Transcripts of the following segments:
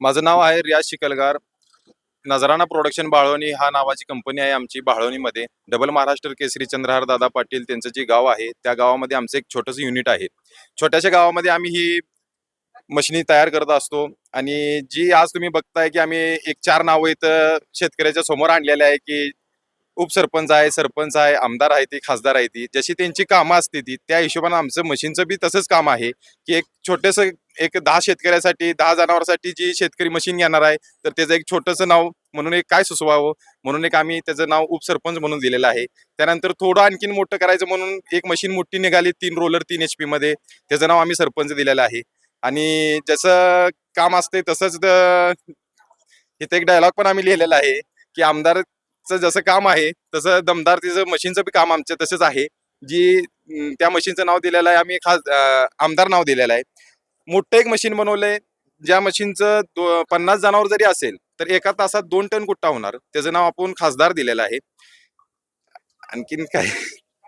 माझं नाव आहे रियाज शिकलगार. नजराना प्रोडक्शन बाळवणी हा नावाची कंपनी आहे आमची बाळवणीमध्ये. डबल महाराष्ट्र केसरी चंद्रहार दादा पाटील त्यांचं जे गाव आहे त्या गावामध्ये आमचं एक छोटंसं युनिट आहे. छोट्याशा गावामध्ये आम्ही ही मशिनी तयार करत असतो आणि जी आज तुम्ही बघताय की आम्ही एक चार नावं इथं शेतकऱ्याच्या समोर आणलेले आहे की उपसरपंच आहे सरपंच आहे आमदार आहे ती खासदार आहे ती. जशी त्यांची कामं असते ती त्या हिशोबाने आमचं मशीनचं बी तसंच काम आहे की एक छोटंसं एक दहा शेतकऱ्यासाठी दहा जनावरांसाठी जी शेतकरी मशीन घेणार आहे तर त्याचं एक छोटंसं नाव म्हणून एक काय सुचवावं? म्हणून एक आम्ही त्याचं नाव उपसरपंच म्हणून दिलेलं आहे. त्यानंतर थोडं आणखीन मोठं करायचं म्हणून एक मशीन मोठी निघाली तीन रोलर तीन एच पी मध्ये. त्याचं नाव आम्ही सरपंच दिलेलं आहे. आणि जसं काम असते तसंच इथे एक डायलॉग पण आम्ही लिहिलेला आहे की आमदारचं जसं काम आहे तसं दमदार तिचं मशीनचं बी काम आमचं तसंच आहे. जी त्या मशीनचं नाव दिलेलं आहे आम्ही खास आमदार नाव दिलेलं आहे. मोठं एक मशीन बनवलंय. ज्या मशीनचं पन्नास जनावर जरी असेल तर एका तासात दोन टन कुट्टा होणार. त्याचं नाव आपण खासदार दिलेलं आहे. आणखीन काय?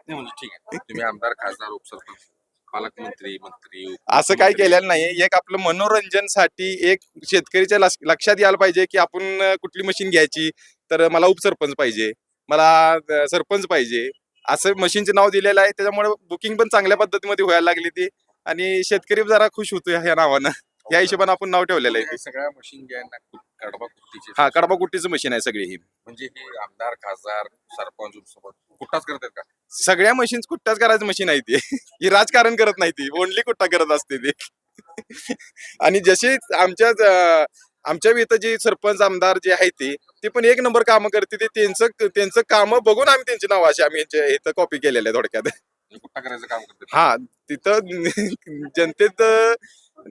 म्हणजे ठीक आहे. तुम्ही आमदार खासदार उपसरपंच पालकमंत्री मंत्री असं काय केलेलं नाही. एक आपलं मनोरंजनसाठी एक शेतकरीच्या लक्षात यायला पाहिजे की आपण कुठली मशीन घ्यायची. तर मला उपसरपंच पाहिजे. मला सरपंच पाहिजे. असं मशीनचं नाव दिलेलं आहे. त्याच्यामुळे बुकिंग पण चांगल्या पद्धतीमध्ये व्हायला लागली ती. आणि शेतकरी जरा खुश होतो या नावानं. या हिशोबाने आपण नाव ठेवलेलं आहे. सगळ्या मशीन घ्यायला कु- कडबा कुट्टीचे. हा कडबा कुट्टीचं मशीन आहे सगळी ही. म्हणजे हे आमदार खासदार सरपंच उपसरपंच कुठलाच करतात का? सगळ्या मशीन्स कुट्टाच करायचं मशीन आहे ती. ही राजकारण करत नाही ती. ओनली कुट्टा करत असते ती. आणि जसे आमच्या ज- आमच्या इथं जे सरपंच आमदार जे आहे ते ते पण एक नंबर कामं करते ते. त्यांचं त्यांचं काम बघून आम्ही त्यांची नाव अशी आम्ही यांच्या इथं कॉपी केलेलं आहे थोडक्यात. म्हणजे करायचं काम करतात हा तिथं जनतेत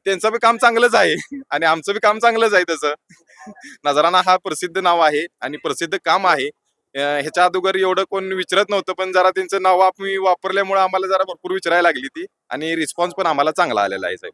त्यांचं बी काम चांगलंच आहे. आणि आमचं बी काम चांगलंच आहे तसं. नजराना हा प्रसिद्ध नाव आहे आणि प्रसिद्ध काम आहे. ह्याच्या अगोदर एवढं कोण विचारत नव्हतं पण जरा त्यांचं नाव आम्ही वापरल्यामुळे आम्हाला जरा भरपूर विचारायला लागली ती. आणि रिस्पॉन्स पण आम्हाला चांगला आलेला आहे साहेब.